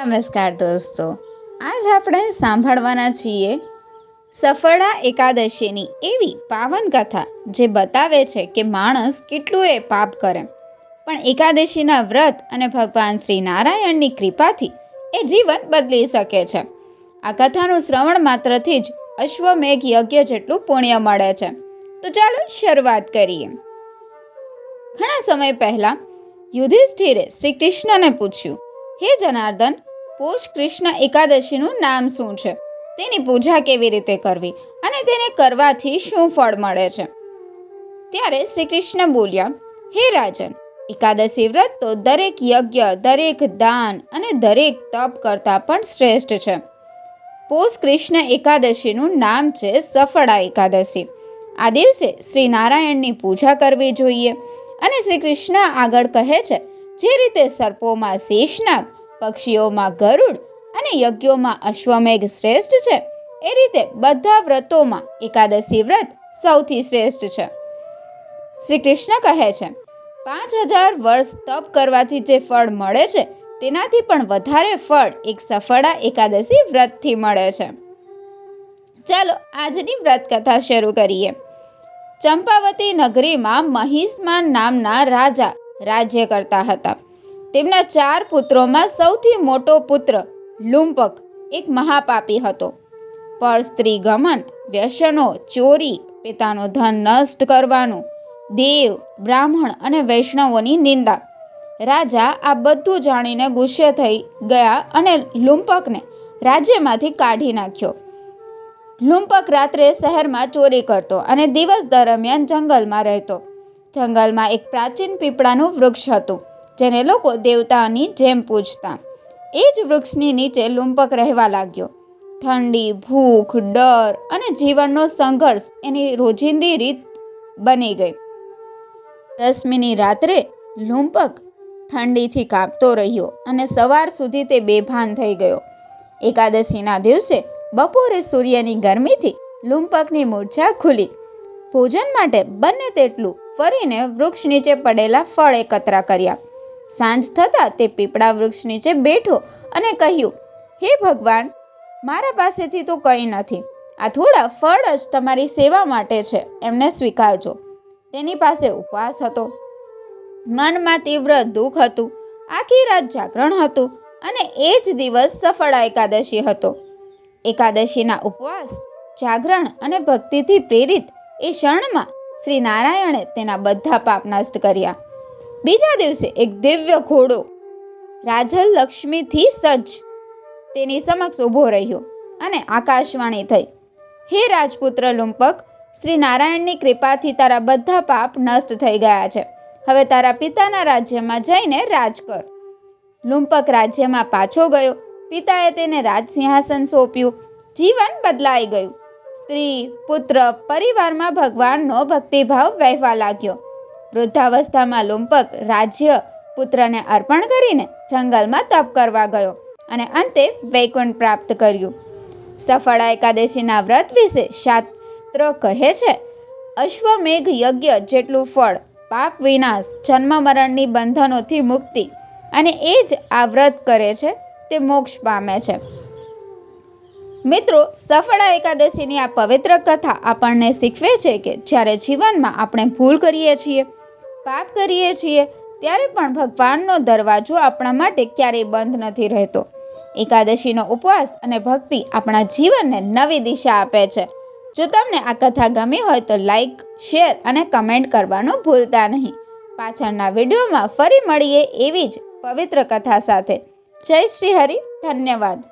નમસ્કાર દોસ્તો. આજ આપણે સાંભળવાના છીએ સફળા એકાદશીની એવી પાવન કથા જે બતાવે છે કે માણસ કેટલું એ પાપ કરે. પણ એકાદશીના વ્રત અને ભગવાન શ્રી નારાયણની કૃપાથી એ જીવન બદલી શકે છે. આ કથાનું શ્રવણ માત્રથી જ અશ્વમેઘ યજ્ઞ જેટલું પુણ્ય મળે છે. તો ચાલો શરૂઆત કરીએ. ઘણા સમય પહેલાં યુધિષ્ઠિરે શ્રી કૃષ્ણને પૂછ્યું, હે જનાર્દન પોષ કૃષ્ણ એકાદશીનું નામ શું છે? તેની પૂજા કેવી રીતે કરવી અને તેને કરવાથી શું ફળ મળે છે? ત્યારે શ્રી કૃષ્ણ બોલ્યા, હે રાજન, એકાદશી વ્રત તો દરેક યજ્ઞ, દરેક દાન અને દરેક તપ કરતાં પણ શ્રેષ્ઠ છે. પોષ કૃષ્ણ એકાદશીનું નામ છે સફળા એકાદશી. આ દિવસે શ્રી નારાયણની પૂજા કરવી જોઈએ. અને શ્રી કૃષ્ણ આગળ કહે છે, જે રીતે સર્પોમાં શેષનાગ પક્ષીઓમાં ગરુડ અને યજ્ઞોમાં અશ્વમેઘ શ્રેષ્ઠ છે. એ રીતે બધા વ્રતોમાં એકાદશી વ્રત સૌથી શ્રેષ્ઠ છે. શ્રી કૃષ્ણ કહે છે, પાંચ હજાર વર્ષ તપ કરવાથી જે ફળ મળે છે, તેનાથી પણ વધારે ફળ એક સફળા એકાદશી વ્રતથી મળે છે. ચાલો આજની વ્રત કથા શરૂ કરીએ. ચંપાવતી નગરીમાં મહિષ્માન નામના રાજા રાજ્ય કરતા હતા. તેમના ચાર પુત્રોમાં સૌથી મોટો પુત્ર લુંપક એક મહાપાપી હતો. પર સ્ત્રી ગમન, વ્યસનો, ચોરી, પિતાનું ધન નષ્ટ કરવાનું, દેવ, બ્રાહ્મણ અને વૈષ્ણવોની નિંદા. રાજા આ બધું જાણીને ગુસ્સે થઈ ગયા અને લુંપકને રાજ્યમાંથી કાઢી નાખ્યો. લુંપક રાત્રે શહેરમાં ચોરી કરતો અને દિવસ દરમિયાન જંગલમાં રહેતો. જંગલમાં એક પ્રાચીન પીપળાનું વૃક્ષ હતું. જેને લોકો દેવતાની જેમ પૂજતા. એ જ વૃક્ષની નીચે લુંપક રહેવા લાગ્યો. ઠંડી, ભૂખ, ડર અને જીવનનો સંઘર્ષ એની રોજિંદી રીત બની ગઈ. રશ્મિની રાત્રે લુંપક ઠંડીથી કાંપતો રહ્યો અને સવાર સુધી તે બેભાન થઈ ગયો. એકાદશીના દિવસે બપોરે સૂર્યની ગરમીથી લુંપકની મૂર્છા ખુલી. ભોજન માટે બંને તેટલું ફરીને વૃક્ષ નીચે પડેલા ફળ એકત્રા કર્યા. સાંજ થતાં તે પીપળા વૃક્ષ નીચે બેઠો અને કહ્યું, હે ભગવાન, મારા પાસેથી તો કંઈ નથી. આ થોડા ફળ જ તમારી સેવા માટે છે. એમને સ્વીકારજો. તેની પાસે ઉપવાસ હતો. મનમાં તીવ્ર દુઃખ હતું. આખી રાત જાગરણ હતું અને એ જ દિવસ સફળા એકાદશી હતો. એકાદશીના ઉપવાસ, જાગરણ અને ભક્તિથી પ્રેરિત એ ક્ષણમાં શ્રી નારાયણે તેના બધા પાપ નષ્ટ કર્યા. બીજા દિવસે એક દિવ્ય ઘોડો રાજલ લક્ષ્મીથી સજ્જ તેની સમક્ષ ઊભો રહ્યો અને આકાશવાણી થઈ. હે રાજપુત્ર લુંપક, શ્રી નારાયણની કૃપાથી તારા બધા પાપ નષ્ટ થઈ ગયા છે. હવે તારા પિતાના રાજ્યમાં જઈને રાજ કર. લુંપક રાજ્યમાં પાછો ગયો. પિતાએ તેને રાજ સિંહાસન સોંપ્યું. જીવન બદલાઈ ગયું. સ્ત્રી, પુત્ર, પરિવારમાં ભગવાનનો ભક્તિભાવ વહેવા લાગ્યો. વૃદ્ધાવસ્થામાં લુંપક રાજ્ય પુત્રને અર્પણ કરીને જંગલમાં તપ કરવા ગયો અને અંતે વૈકુંઠ પ્રાપ્ત કર્યું. સફળા એકાદશીના વ્રત વિશે શાસ્ત્ર કહે છે, અશ્વમેઘ યજ્ઞ જેટલું ફળ, પાપ વિનાશ, જન્મ મરણની બંધનોથી મુક્તિ અને એ જ આ વ્રત કરે છે, તે મોક્ષ પામે છે. મિત્રો, સફળા એકાદશીની આ પવિત્ર કથા આપણને શીખવે છે કે જ્યારે જીવનમાં આપણે ભૂલ કરીએ છીએ પાપ કરીએ છીએ, ત્યારે પણ ભગવાનનો દરવાજો આપણા માટે ક્યારેય બંધ નથી રહેતો. એકાદશીનો ઉપવાસ અને ભક્તિ આપણા જીવનને નવી દિશા આપે છે. જો તમને આ કથા ગમી હોય તો લાઈક, શેર અને કમેન્ટ કરવાનું ભૂલતા નહીં. પાછળના વિડીયોમાં ફરી મળીએ એવી જ પવિત્ર કથા સાથે. જય શ્રી હરિ, ધન્યવાદ.